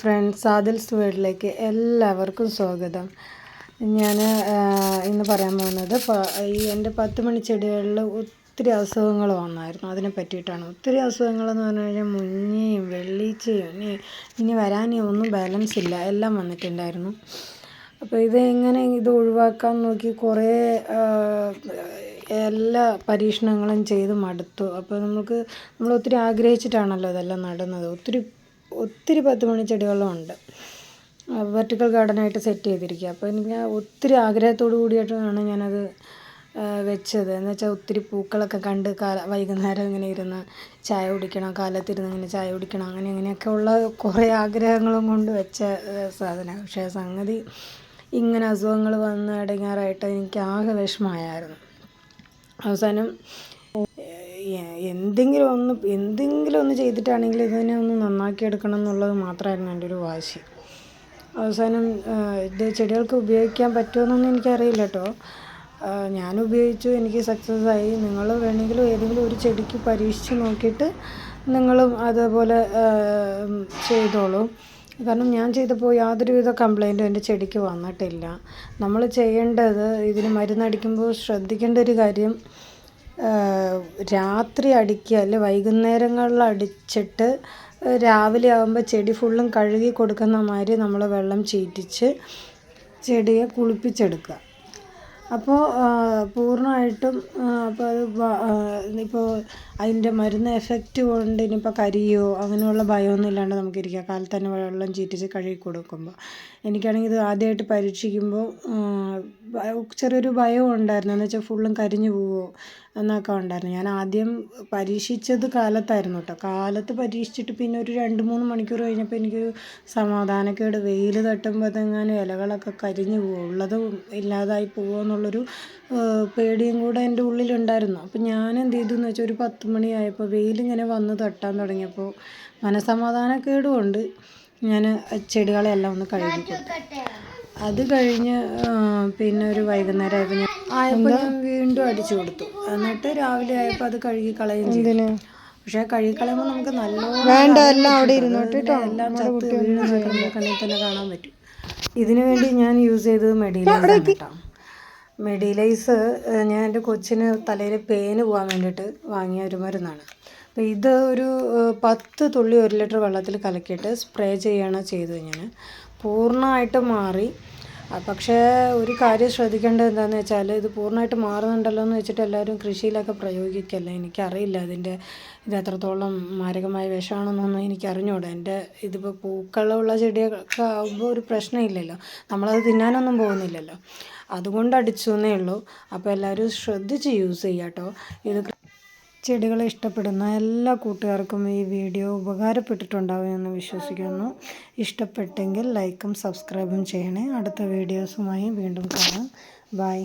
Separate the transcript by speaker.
Speaker 1: Friends ആദിൽസ് വീട്ടിലേക്ക് എല്ലാവർക്കും സ്വാഗതം. ഞാൻ ഇന്ന് പറയാൻ പോകുന്നത് ഈ എന്റെ പത്ത് മണി ചെടികളിൽ ഒത്തിരി അസുഖങ്ങൾ വന്നായിരുന്നു. അതിനെ പറ്റിയിട്ടാണ്. ഒത്തിരി അസുഖങ്ങളെന്ന് പറഞ്ഞു കഴിഞ്ഞാൽ മുഞ്ഞയും വെള്ളീച്ചയും ഇനി ഇനി വരാനേ ഒന്നും ബാലൻസ് ഇല്ല. എല്ലാം വന്നിട്ടുണ്ടായിരുന്നു. അപ്പോൾ ഇത് എങ്ങനെ ഇത് ഒഴിവാക്കാൻ നോക്കി കുറേ എല്ലാ പരീക്ഷണങ്ങളും ചെയ്ത് മടുത്തു. അപ്പോൾ നമുക്ക് നമ്മൾ ഒത്തിരി ആഗ്രഹിച്ചിട്ടാണല്ലോ ഇതെല്ലാം നടുന്നത്. ഒത്തിരി ഒത്തിരി പത്ത് മണി ചെടികളും ഉണ്ട്. വെർട്ടിക്കൽ ഗാർഡനായിട്ട് സെറ്റ് ചെയ്തിരിക്കുക. അപ്പോൾ എനിക്ക് ഒത്തിരി ആഗ്രഹത്തോടു കൂടിയിട്ടാണ് ഞാനത് വെച്ചത്. എന്ന് വെച്ചാൽ ഒത്തിരി പൂക്കളൊക്കെ കണ്ട് കാല വൈകുന്നേരം ഇങ്ങനെ ഇരുന്ന് ചായ കുടിക്കണം കാലത്തിരുന്ന് ഇങ്ങനെ ചായ കുടിക്കണം അങ്ങനെ അങ്ങനെയൊക്കെ ഉള്ള കുറേ ആഗ്രഹങ്ങളും കൊണ്ട് വെച്ച സാധനം പക്ഷേ സംഗതി ഇങ്ങനെ അസുഖങ്ങൾ വന്ന് ഇടങ്ങാറായിട്ട് എനിക്ക് ആകെ വിഷമമായിരുന്നു. അവസാനം എന്തെങ്കിലും ഒന്ന് എന്തെങ്കിലും ഒന്ന് ചെയ്തിട്ടാണെങ്കിൽ ഇതിനെ ഒന്ന് നന്നാക്കി എടുക്കണം എന്നുള്ളത് മാത്രമായിരുന്നു എന്റെ ഒരു വാശി. അവസാനം ഇത് ചെടികൾക്ക് ഉപയോഗിക്കാൻ പറ്റുമെന്നൊന്നും എനിക്കറിയില്ല കേട്ടോ. ഞാൻ ഉപയോഗിച്ചു എനിക്ക് സക്സസ് ആയി. നിങ്ങൾ വേണമെങ്കിലും ഏതെങ്കിലും ഒരു ചെടിക്ക് പരീക്ഷിച്ച് നോക്കിയിട്ട് നിങ്ങളും അതേപോലെ ചെയ്തോളൂ. കാരണം ഞാൻ ചെയ്തപ്പോൾ യാതൊരുവിധ കംപ്ലൈന്റും എന്റെ ചെടിക്ക് വന്നിട്ടില്ല. നമ്മൾ ചെയ്യേണ്ടത് ഇതിന് മരുന്നടിക്കുമ്പോൾ ശ്രദ്ധിക്കേണ്ട ഒരു കാര്യം രാത്രി അടിക്കുക അല്ലെ വൈകുന്നേരങ്ങളിൽ അടിച്ചിട്ട് രാവിലെ ആകുമ്പോൾ ചെടി ഫുള്ളും കഴുകി കൊടുക്കുന്ന മാതിരി നമ്മൾ വെള്ളം ചീറ്റിച്ച് ചെടിയെ കുളിപ്പിച്ചെടുക്കുക. അപ്പോൾ പൂർണമായിട്ടും അപ്പോൾ അത് ഇപ്പോൾ അതിന്റെ മരുന്ന് എഫക്റ്റ് കൊണ്ട് ഇനിയിപ്പോൾ കരിയോ അങ്ങനെയുള്ള ഭയമൊന്നും ഇല്ലാണ്ട് നമുക്കിരിക്കാം കാലത്ത് തന്നെ വെള്ളം ചീറ്റിച്ച് കഴുകി കൊടുക്കുമ്പോൾ. എനിക്കാണെങ്കിൽ ഇത് ആദ്യമായിട്ട് പരീക്ഷിക്കുമ്പോൾ ചെറിയൊരു ഭയം ഉണ്ടായിരുന്നു. എന്ന് വെച്ചാൽ ഫുള്ളും കരിഞ്ഞു പോവുമോ എന്നൊക്കെ ഉണ്ടായിരുന്നു. ഞാൻ ആദ്യം പരീക്ഷിച്ചത് കാലത്തായിരുന്നു കേട്ടോ കാലത്ത് പരീക്ഷിച്ചിട്ട് പിന്നെ ഒരു രണ്ട് മൂന്ന് മണിക്കൂർ കഴിഞ്ഞപ്പോൾ എനിക്കൊരു സമാധാനക്കേട്. വെയിൽ തട്ടുമ്പോഴത്തെങ്ങാനും ഇലകളൊക്കെ കരിഞ്ഞു പോകുമോ ഉള്ളത് ഇല്ലാതായി പോകുമോ എന്നുള്ളൊരു പേടിയും കൂടെ എന്റെ ഉള്ളിലുണ്ടായിരുന്നു. അപ്പം ഞാൻ എന്ത് ചെയ്തു എന്ന് വെച്ചാൽ ഒരു പത്ത് മണിയായപ്പോൾ വെയിലിങ്ങനെ വന്ന് തട്ടാൻ തുടങ്ങിയപ്പോൾ മനസമാധാനക്കേടും ഉണ്ട്. ഞാൻ ചെടികളെല്ലാം ഒന്ന് കഴുകി കൊടുത്തു. അത് കഴിഞ്ഞ് പിന്നെ ഒരു വൈകുന്നേരം ആയപ്പോൾ ഞാൻ ആയപ്പോൾ ഞാൻ വീണ്ടും അടിച്ചു കൊടുത്തു. എന്നിട്ട് രാവിലെ ആയപ്പോൾ അത് കഴുകി കളയും ചെയ്തു. പക്ഷേ കഴുകി കളയുമ്പോൾ നമുക്ക് നല്ല
Speaker 2: വേണ്ട എല്ലാം അവിടെ ഇരുന്നോട്ട്
Speaker 1: എല്ലാം ചത്ത് കണ്ണിൽ തന്നെ കാണാൻ പറ്റും. ഇതിനു വേണ്ടി ഞാൻ യൂസ് ചെയ്തത് മെഡിലൈസ് കേട്ടോ. മെഡിലൈസ് ഞാൻ എന്റെ കൊച്ചിന് തലയിൽ പേന് പോകാൻ വേണ്ടിയിട്ട് വാങ്ങിയ ഒരു മരുന്നാണ്. അപ്പോൾ ഇത് ഒരു പത്ത് തുള്ളി ഒരു ലിറ്റർ വെള്ളത്തിൽ കലക്കിയിട്ട് സ്പ്രേ ചെയ്യുകയാണ് ചെയ്തത് ഞാൻ. പൂർണമായിട്ട് മാറി. പക്ഷേ ഒരു കാര്യം ശ്രദ്ധിക്കേണ്ടത് എന്താണെന്ന് വെച്ചാൽ ഇത് പൂർണമായിട്ട് മാറുന്നുണ്ടല്ലോ എന്ന് വെച്ചിട്ട് എല്ലാവരും കൃഷിയിലൊക്കെ പ്രയോഗിക്കല്ല? എനിക്കറിയില്ല അതിന്റെ ഇത് എത്രത്തോളം മാരകമായ വിഷമാണെന്നൊന്നും എനിക്ക് അറിഞ്ഞൂടാ എന്റെ ഇതിപ്പോൾ പൂക്കളുള്ള ചെടിയൊക്കെ ആകുമ്പോൾ ഒരു പ്രശ്നമില്ലല്ലോ. നമ്മളത് തിന്നാനൊന്നും പോകുന്നില്ലല്ലോ. അതുകൊണ്ട് അടിച്ചു എന്നേ ഉള്ളൂ. അപ്പോൾ എല്ലാവരും ശ്രദ്ധിച്ച് യൂസ് ചെയ്യാം കേട്ടോ ഇത് ചെടികളെ ഇഷ്ടപ്പെടുന്ന എല്ലാ കൂട്ടുകാർക്കും ഈ വീഡിയോ ഉപകാരപ്പെട്ടിട്ടുണ്ടാവുമെന്ന് വിശ്വസിക്കുന്നു. ഇഷ്ടപ്പെട്ടെങ്കിൽ ലൈക്കും സബ്സ്ക്രൈബും ചെയ്യണേ. അടുത്ത വീഡിയോസുമായി വീണ്ടും കാണാം. ബൈ.